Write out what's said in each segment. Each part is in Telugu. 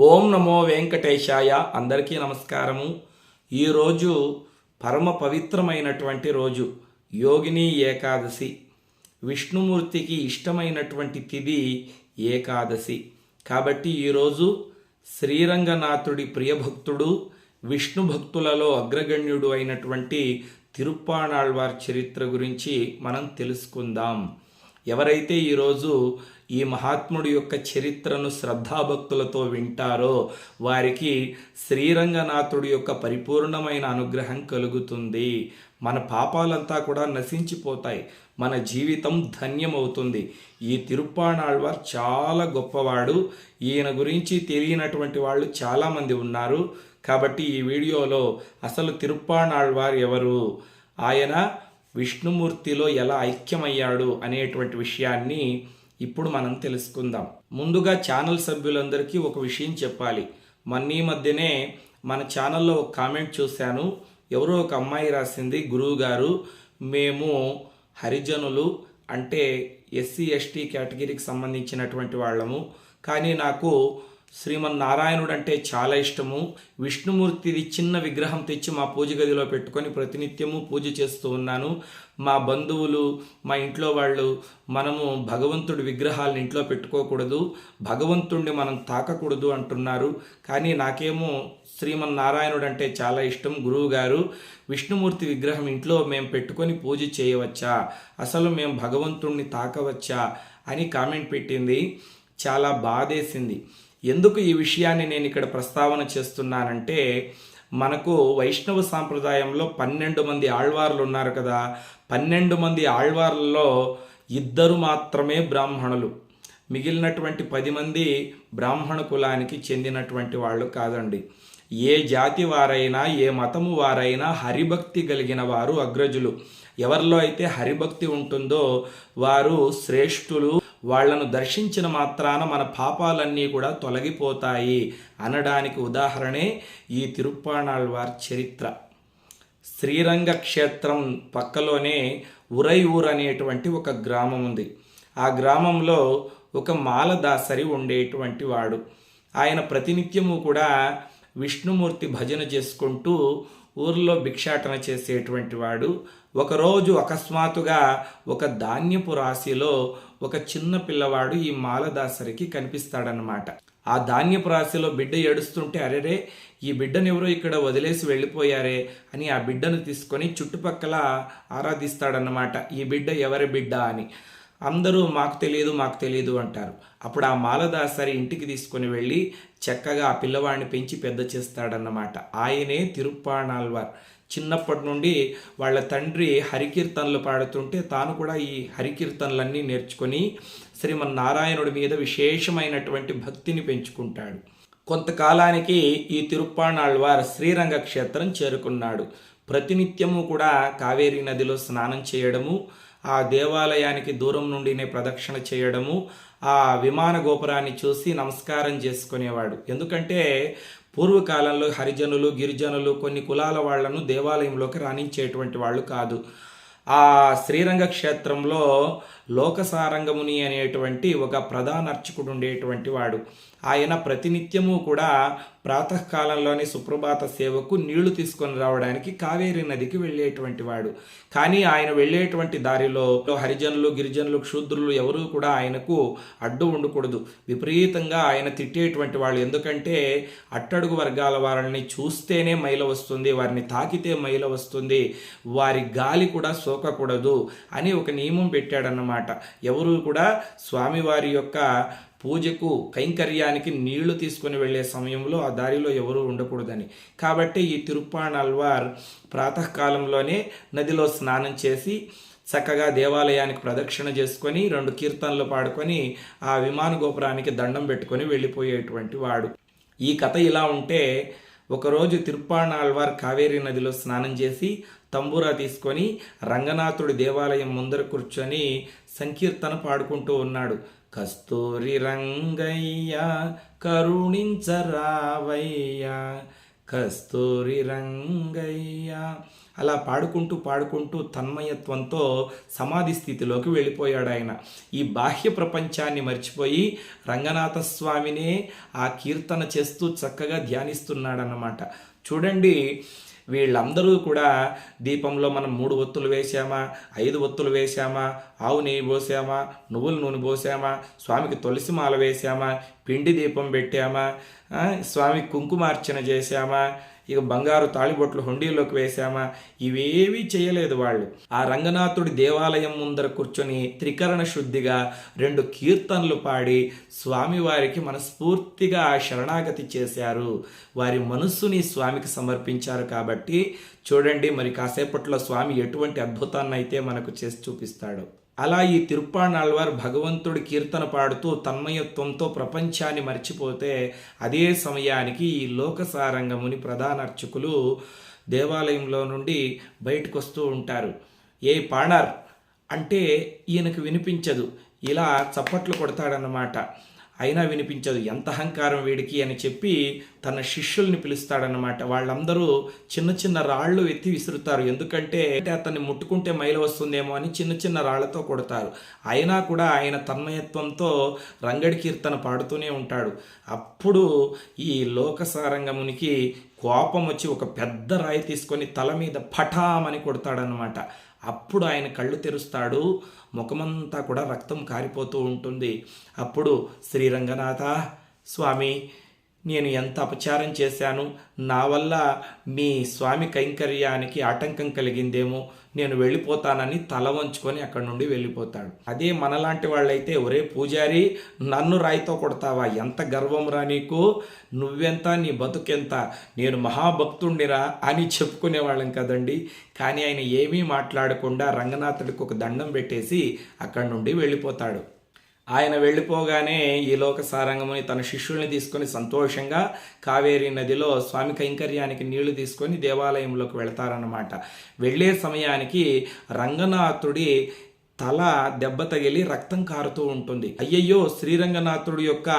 ఓం నమో వెంకటేశాయ. అందరికీ నమస్కారము. ఈరోజు పరమ పవిత్రమైనటువంటి రోజు యోగిని ఏకాదశి. విష్ణుమూర్తికి ఇష్టమైనటువంటి తిథి ఏకాదశి. కాబట్టి ఈరోజు శ్రీరంగనాథుడి ప్రియభక్తుడు విష్ణు భక్తులలో అగ్రగణ్యుడు అయినటువంటి తిరుప్పాణాళ్వార్ చరిత్ర గురించి మనం తెలుసుకుందాం. ఎవరైతే ఈరోజు ఈ మహాత్ముడి యొక్క చరిత్రను శ్రద్ధాభక్తులతో వింటారో వారికి శ్రీరంగనాథుడి యొక్క పరిపూర్ణమైన అనుగ్రహం కలుగుతుంది. మన పాపాలంతా కూడా నశించిపోతాయి. మన జీవితం ధన్యమవుతుంది. ఈ తిరుప్పాణాళ్వార్ చాలా గొప్పవాడు. ఈయన గురించి తెలియనటువంటి వాళ్ళు చాలామంది ఉన్నారు. కాబట్టి ఈ వీడియోలో అసలు తిరుప్పాణాళ్వార్ ఎవరు? ఆయన విష్ణుమూర్తిలో ఎలా ఐక్యమయ్యాడు అనేటువంటి విషయాన్ని ఇప్పుడు మనం తెలుసుకుందాం. ముందుగా ఛానల్ సభ్యులందరికీ ఒక విషయం చెప్పాలి. మొన్న ఈ మధ్యనే మన ఛానల్లో ఒక కామెంట్ చూశాను. ఎవరో ఒక అమ్మాయి రాసింది గురువు గారు మేము హరిజనులు అంటే ఎస్సీ ఎస్టీ కేటగిరీకి సంబంధించినటువంటి వాళ్ళము. కానీ నాకు శ్రీమన్నారాయణుడు అంటే చాలా ఇష్టము. విష్ణుమూర్తిది చిన్న విగ్రహం తెచ్చి మా పూజ గదిలో పెట్టుకొని ప్రతినిత్యము పూజ చేస్తూ ఉన్నాను. మా బంధువులు మా ఇంట్లో వాళ్ళు మనము భగవంతుడి విగ్రహాలను ఇంట్లో పెట్టుకోకూడదు. భగవంతుడిని మనం తాకకూడదు అంటున్నారు. కానీ నాకేమో శ్రీమన్నారాయణుడు అంటే చాలా ఇష్టం గురువు గారు విష్ణుమూర్తి విగ్రహం ఇంట్లో మేము పెట్టుకొని పూజ చేయవచ్చా? అసలు మేము భగవంతుణ్ణి తాకవచ్చా? అని కామెంట్ పెట్టింది. చాలా బాధేసింది. ఎందుకు ఈ విషయాన్ని నేను ఇక్కడ ప్రస్తావన చేస్తున్నానంటే మనకు వైష్ణవ సాంప్రదాయంలో పన్నెండు మంది ఆళ్వార్లు ఉన్నారు కదా పన్నెండు మంది ఆళ్వార్లలో ఇద్దరు మాత్రమే బ్రాహ్మణులు. మిగిలినటువంటి పది మంది బ్రాహ్మణ కులానికి చెందినటువంటి వాళ్ళు కాదండి. ఏ జాతి వారైనా ఏ మతము వారైనా హరిభక్తి కలిగిన వారు అగ్రజులు. ఎవరిలో అయితే హరిభక్తి ఉంటుందో వారు శ్రేష్ఠులు వాళ్ళను దర్శించిన మాత్రాన మన పాపాలన్నీ కూడా తొలగిపోతాయి అనడానికి ఉదాహరణే ఈ తిరుప్పాణాళ్వార్ చరిత్ర. శ్రీరంగ క్షేత్రం పక్కలోనే ఉరైఊర్ అనేటువంటి ఒక గ్రామం ఉంది. ఆ గ్రామంలో ఒక మాలదాసరి ఉండేటువంటి వాడు. ఆయన ప్రతినిత్యము కూడా విష్ణుమూర్తి భజన చేసుకుంటూ ఊర్లో భిక్షాటన చేసేటువంటి వాడు. ఒకరోజు అకస్మాత్తుగా ఒక ధాన్యపు రాశిలో ఒక చిన్న పిల్లవాడు ఈ మాలదాసరికి కనిపిస్తాడనమాట ఆ ధాన్యపు రాశిలో బిడ్డ ఏడుస్తుంటే అరెరే ఈ బిడ్డను ఎవరో ఇక్కడ వదిలేసి వెళ్ళిపోయారే అని ఆ బిడ్డను తీసుకొని చుట్టుపక్కల ఆరాధిస్తాడన్నమాట. ఈ బిడ్డ ఎవరి బిడ్డ అని. అందరూ మాకు తెలియదు మాకు తెలియదు అంటారు. అప్పుడు ఆ మాలదాసరి ఇంటికి తీసుకొని వెళ్ళి చక్కగా ఆ పిల్లవాడిని పెంచి పెద్ద చేస్తాడన్నమాట. ఆయనే తిరుప్పాణాల్వార్. చిన్నప్పటి నుండి వాళ్ళ తండ్రి హరికీర్తనలు పాడుతుంటే తాను కూడా ఈ హరికీర్తనలన్నీ నేర్చుకొని శ్రీమన్నారాయణుడి మీద విశేషమైనటువంటి భక్తిని పెంచుకుంటాడు. కొంతకాలానికి ఈ తిరుప్పాణాళ్వార్ శ్రీరంగ క్షేత్రం చేరుకున్నాడు. ప్రతినిత్యము కూడా కావేరీ నదిలో స్నానం చేయడము ఆ దేవాలయానికి దూరం నుండినే ప్రదక్షిణ చేయడము ఆ విమాన గోపురాన్ని చూసి నమస్కారం చేసుకునేవాడు. ఎందుకంటే పూర్వకాలంలో హరిజనులు గిరిజనులు కొన్ని కులాల వాళ్ళను దేవాలయంలోకి రాణించేటువంటి వాళ్ళు కాదు. ఆ శ్రీరంగ క్షేత్రంలో లోకసారంగముని అనేటువంటి ఒక ప్రధాన అర్చకుడు ఉండేటువంటి వాడు. ఆయన ప్రతినిత్యము కూడా ప్రాతకాలంలోని సుప్రభాత సేవకు నీళ్ళు తీసుకొని రావడానికి కావేరీ నదికి వెళ్ళేటువంటి వాడు. కానీ ఆయన వెళ్ళేటువంటి దారిలో హరిజనులు గిరిజనులు క్షూద్రులు ఎవరూ కూడా ఆయనకు అడ్డు ఉండకూడదు. విపరీతంగా ఆయన తిట్టేటువంటి వాళ్ళు. ఎందుకంటే అట్టడుగు వర్గాల వారిని చూస్తేనే మైల వస్తుంది వారిని తాకితే మైల వస్తుంది వారి గాలి కూడా సోకకూడదు అని ఒక నియమం పెట్టాడన్నమాట. ఎవరు కూడా స్వామివారి యొక్క పూజకు కైంకర్యానికి నీళ్ళు తీసుకుని వెళ్ళే సమయంలో ఆ దారిలో ఎవరూ ఉండకూడదని. కాబట్టి ఈ తిరుప్పాణల్వార్ ప్రాతకాలంలోనే నదిలో స్నానం చేసి చక్కగా దేవాలయానికి ప్రదక్షిణ చేసుకొని రెండు కీర్తనలు పాడుకొని ఆ విమాన గోపురానికి దండం పెట్టుకొని వెళ్ళిపోయేటువంటి వాడు. ఈ కథ ఇలా ఉంటే ఒకరోజు తిరుప్పాణాల్వార్ కావేరీ నదిలో స్నానం చేసి తంబూరా తీసుకొని రంగనాథుడి దేవాలయం ముందర కూర్చొని సంకీర్తన పాడుకుంటూ ఉన్నాడు. కస్తూరి రంగయ్య కరుణించరావయ్య కస్తూరి రంగయ్య. అలా పాడుకుంటూ పాడుకుంటూ తన్మయత్వంతో సమాధి స్థితిలోకి వెళ్ళిపోయాడు ఆయన ఈ బాహ్య ప్రపంచాన్ని మర్చిపోయి రంగనాథ స్వామినే ఆ కీర్తన చేస్తూ చక్కగా ధ్యానిస్తున్నాడన్నమాట. చూడండి వీళ్ళందరూ కూడా దీపంలో మనం మూడు ఒత్తులు వేసామా ఐదు ఒత్తులు వేసామా ఆవు నెయ్యి పోసామా? నువ్వుల నూనె పోసామా? స్వామికి తులసి మాల వేసామా పిండి దీపం పెట్టామా? స్వామికి కుంకుమార్చన చేశామా? ఇక బంగారు తాళిబొట్లు హుండీలోకి వేశామా? ఇవేవీ చేయలేదు వాళ్ళు. ఆ రంగనాథుడి దేవాలయం ముందర కూర్చొని త్రికరణ శుద్ధిగా రెండు కీర్తనలు పాడి స్వామివారికి మనస్ఫూర్తిగా శరణాగతి చేశారు. వారి మనస్సుని స్వామికి సమర్పించారు కాబట్టి చూడండి మరి కాసేపట్లో స్వామి ఎటువంటి అద్భుతాన్ని అయితే మనకు చేసి చూపిస్తాడు. అలా ఈ తిరుప్పాణాళ్వార్ భగవంతుడి కీర్తన పాడుతూ తన్మయత్వంతో ప్రపంచాన్ని మర్చిపోతే అదే సమయానికి ఈ లోకసారంగముని ప్రధాన అర్చకులు దేవాలయంలో నుండి బయటకు వస్తూ ఉంటారు. ఏ పాణార్ అంటే ఈయనకు వినిపించదు. ఇలా చప్పట్లు కొడతాడన్నమాట. అయినా వినిపించదు. ఎంత అహంకారం వీడికి అని చెప్పి తన శిష్యుల్ని పిలుస్తాడనమాట వాళ్ళందరూ చిన్న చిన్న రాళ్ళు ఎత్తి విసురుతారు. ఎందుకంటే అతన్ని ముట్టుకుంటే మైల వస్తుందేమో అని చిన్న చిన్న రాళ్ళతో కొడతారు. అయినా కూడా ఆయన తన్మయత్వంతో రంగడి కీర్తన పాడుతూనే ఉంటాడు. అప్పుడు ఈ లోకసారంగమునికి కోపం వచ్చి ఒక పెద్ద రాయి తీసుకొని తల మీద పఠామని కొడతాడనమాట అప్పుడు ఆయన కళ్ళు తెరుస్తాడు ముఖమంతా కూడా రక్తం కారిపోతూ ఉంటుంది. అప్పుడు శ్రీరంగనాథ స్వామి నేను ఎంత అపచారం చేశాను? నా వల్ల మీ స్వామి కైంకర్యానికి ఆటంకం కలిగిందేమో? నేను వెళ్ళిపోతానని తల వంచుకొని అక్కడి నుండి వెళ్ళిపోతాడు. అదే మనలాంటి వాళ్ళైతే ఒరే పూజారి నన్ను రాయితో కొడతావా? ఎంత గర్వం రా నీకు? నువ్వెంత? నీ బతుకెంత? నేను మహాభక్తుండిరా అని చెప్పుకునేవాళ్ళం కదండి. కానీ ఆయన ఏమీ మాట్లాడకుండా రంగనాథుడికి ఒక దండం పెట్టేసి అక్కడి నుండి వెళ్ళిపోతాడు. ఆయన వెళ్ళిపోగానే ఈ లోక సారంగముని తన శిష్యుల్ని తీసుకొని సంతోషంగా కావేరీ నదిలో స్వామి కైంకర్యానికి నీళ్ళు తీసుకొని దేవాలయంలోకి వెళతారన్నమాట. వెళ్ళే సమయానికి రంగనాథుడి తల దెబ్బ తగిలి రక్తం కారుతూ ఉంటుంది. అయ్యయ్యో శ్రీరంగనాథుడి యొక్క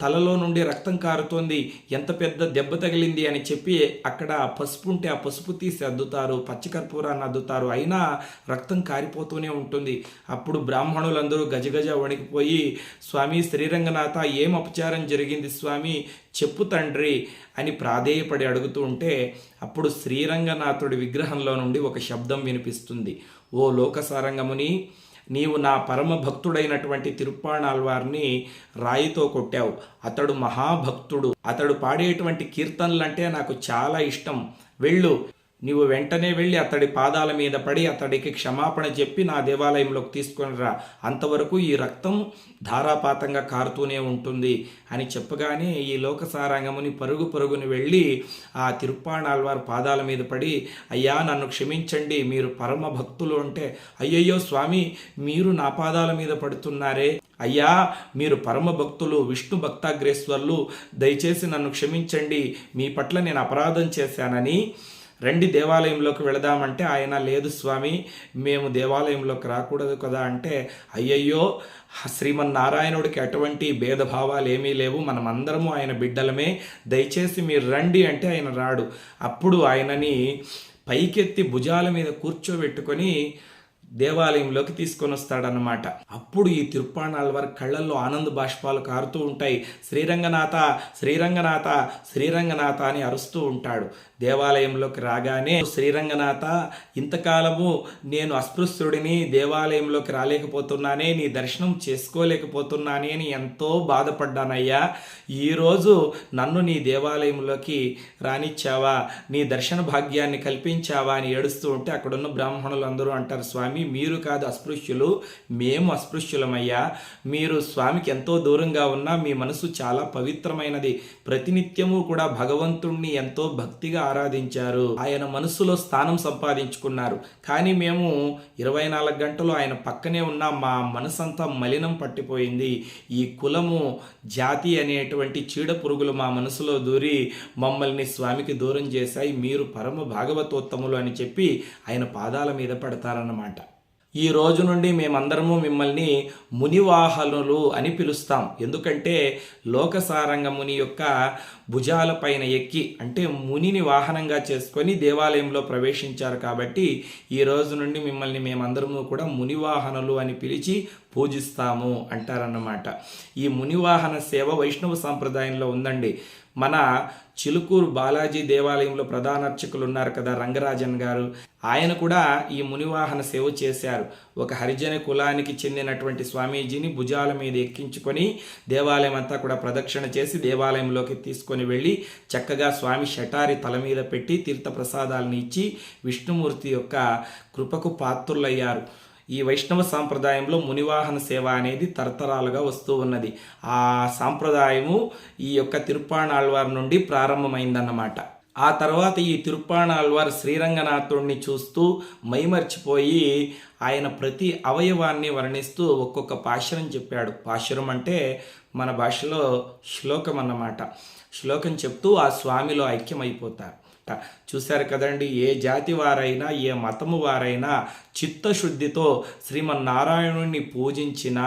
తలలో నుండి రక్తం కారుతోంది. ఎంత పెద్ద దెబ్బ తగిలింది అని చెప్పి అక్కడ పసుపు ఉంటే ఆ పసుపు తీసి అద్దుతారు పచ్చికర్పూరాన్ని అద్దుతారు. అయినా రక్తం కారిపోతూనే ఉంటుంది. అప్పుడు బ్రాహ్మణులందరూ గజగజ వణికిపోయి స్వామి శ్రీరంగనాథ ఏం అపచారం జరిగింది స్వామి? చెప్పు తండ్రి అని ప్రాధేయపడి అడుగుతూ ఉంటే అప్పుడు శ్రీరంగనాథుడి విగ్రహంలో నుండి ఒక శబ్దం వినిపిస్తుంది. ఓ లోకసారంగముని నీవు నా పరమ భక్తుడైనటువంటి తిరుప్పాణాల్వారిని రాయితో కొట్టావు. అతడు మహాభక్తుడు. అతడు పాడేటువంటి కీర్తనలంటే నాకు చాలా ఇష్టం. వెళ్ళు. నీవు వెంటనే వెళ్ళి అతడి పాదాల మీద పడి అతడికి క్షమాపణ చెప్పి నా దేవాలయంలోకి తీసుకొని రా. అంతవరకు ఈ రక్తం ధారాపాతంగా కారుతూనే ఉంటుంది అని చెప్పగానే ఈ లోకసారాంగముని పరుగు పరుగుని వెళ్ళి ఆ తిరుప్పాణాల్వారి పాదాల మీద పడి అయ్యా నన్ను క్షమించండి మీరు పరమ భక్తులు అంటే అయ్యయ్యో స్వామి మీరు నా పాదాల మీద పడుతున్నారే. అయ్యా మీరు పరమ భక్తులు విష్ణు భక్తాగ్రేశ్వర్లు దయచేసి నన్ను క్షమించండి మీ పట్ల నేను అపరాధం చేశానని రండి దేవాలయంలోకి వెళదామంటే ఆయన లేదు స్వామి మేము దేవాలయంలోకి రాకూడదు కదా అంటే అయ్యయ్యో శ్రీమన్నారాయణుడికి అటువంటి భేదభావాలు ఏమీ లేవు మనమందరము ఆయన బిడ్డలమే దయచేసి మీరు రండి అంటే ఆయన రాడు. అప్పుడు ఆయనని పైకెత్తి భుజాల మీద కూర్చోబెట్టుకొని దేవాలయంలోకి తీసుకొని వస్తాడనమాట అప్పుడు ఈ తిరుప్పాణాల్వారి కళ్ళల్లో ఆనంద బాష్పాలు కారుతూ ఉంటాయి. శ్రీరంగనాథ శ్రీరంగనాథ శ్రీరంగనాథ అని అరుస్తూ ఉంటాడు. దేవాలయంలోకి రాగానే శ్రీరంగనాథ ఇంతకాలము నేను అస్పృశ్యుడిని దేవాలయంలోకి రాలేకపోతున్నానే నీ దర్శనం చేసుకోలేకపోతున్నానే అని ఎంతో బాధపడ్డానయ్యా. ఈరోజు నన్ను నీ దేవాలయంలోకి రానిచ్చావా? నీ దర్శన భాగ్యాన్ని కల్పించావా? అని ఏడుస్తూ ఉంటే అక్కడున్న బ్రాహ్మణులు అందరూ అంటారు స్వామి మీరు కాదు అస్పృశ్యులు మేము అస్పృశ్యులమయ్యా. మీరు స్వామికి ఎంతో దూరంగా ఉన్నా మీ మనసు చాలా పవిత్రమైనది. ప్రతినిత్యము కూడా భగవంతుణ్ణి ఎంతో భక్తిగా ఆరాధించారు. ఆయన మనసులో స్థానం సంపాదించుకున్నారు. కానీ మేము ఇరవై నాలుగు గంటలు ఆయన పక్కనే ఉన్న మా మనసంతా మలినం పట్టిపోయింది. ఈ కులము జాతి అనేటువంటి చీడ పురుగులు మా మనసులో దూరి మమ్మల్ని స్వామికి దూరం చేశాయి. మీరు పరమ భాగవతోత్తములు అని చెప్పి ఆయన పాదాల మీద పడతారన్నమాట. ఈ రోజు నుండి మేమందరము మిమ్మల్ని మునివాహనులు అని పిలుస్తాం. ఎందుకంటే లోకసారంగ ముని యొక్క భుజాలపైన ఎక్కి అంటే మునిని వాహనంగా చేసుకొని దేవాలయంలో ప్రవేశించారు కాబట్టి ఈ రోజు నుండి మిమ్మల్ని మేమందరము కూడా మునివాహనులు అని పిలిచి పూజిస్తాము అంటారన్నమాట. ఈ మునివాహన సేవ వైష్ణవ సాంప్రదాయంలో ఉందండి. మన చిలుకూరు బాలాజీ దేవాలయంలో ప్రధాన అర్చకులు ఉన్నారు కదా రంగరాజన్ గారు. ఆయన కూడా ఈ మునివాహన సేవ చేశారు. ఒక హరిజన కులానికి చెందినటువంటి స్వామీజీని భుజాల మీద ఎక్కించుకొని దేవాలయం అంతా కూడా ప్రదక్షిణ చేసి దేవాలయంలోకి తీసుకొని వెళ్ళి చక్కగా స్వామి షటారి తల మీద పెట్టి తీర్థ ప్రసాదాలను ఇచ్చి విష్ణుమూర్తి యొక్క కృపకు పాత్రులయ్యారు. ఈ వైష్ణవ సాంప్రదాయంలో మునివాహన సేవ అనేది తరతరాలుగా వస్తూ ఉన్నది. ఆ సాంప్రదాయము ఈ యొక్క తిరుప్పాణాళ్వార్ నుండి ప్రారంభమైందన్నమాట. ఆ తర్వాత ఈ తిరుప్పాణాళ్వార్ శ్రీరంగనాథుడిని చూస్తూ మైమర్చిపోయి ఆయన ప్రతి అవయవాన్ని వర్ణిస్తూ ఒక్కొక్క పాశురం చెప్పాడు. పాశురం అంటే మన భాషలో శ్లోకం అన్నమాట శ్లోకం చెప్తూ ఆ స్వామిలో ఐక్యమైపోతారు. చూశారు కదండి ఏ జాతి వారైనా ఏ మతము వారైనా చిత్తశుద్ధితో శ్రీమన్నారాయణుణ్ణి పూజించినా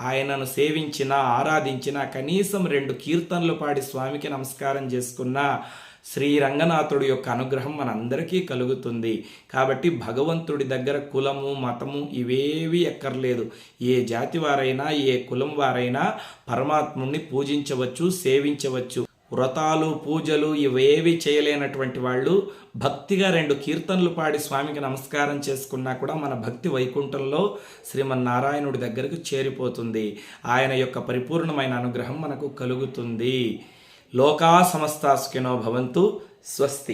ఆయనను సేవించిన ఆరాధించిన కనీసం రెండు కీర్తనలు పాడి స్వామికి నమస్కారం చేసుకున్న శ్రీ రంగనాథుడి యొక్క అనుగ్రహం మనందరికీ కలుగుతుంది. కాబట్టి భగవంతుడి దగ్గర కులము మతము ఇవేవి ఎక్కర్లేదు. ఏ జాతి వారైనా ఏ కులం వారైనా పరమాత్ముణ్ణి పూజించవచ్చు సేవించవచ్చు. వ్రతాలు పూజలు ఇవేవి చేయలేనటువంటి వాళ్ళు భక్తిగా రెండు కీర్తనలు పాడి స్వామికి నమస్కారం చేసుకున్నా కూడా మన భక్తి వైకుంఠంలో శ్రీమన్నారాయణుడి దగ్గరకు చేరిపోతుంది. ఆయన యొక్క పరిపూర్ణమైన అనుగ్రహం మనకు కలుగుతుంది. లోకా సమస్తాసుకినో భవంతు స్వస్తి.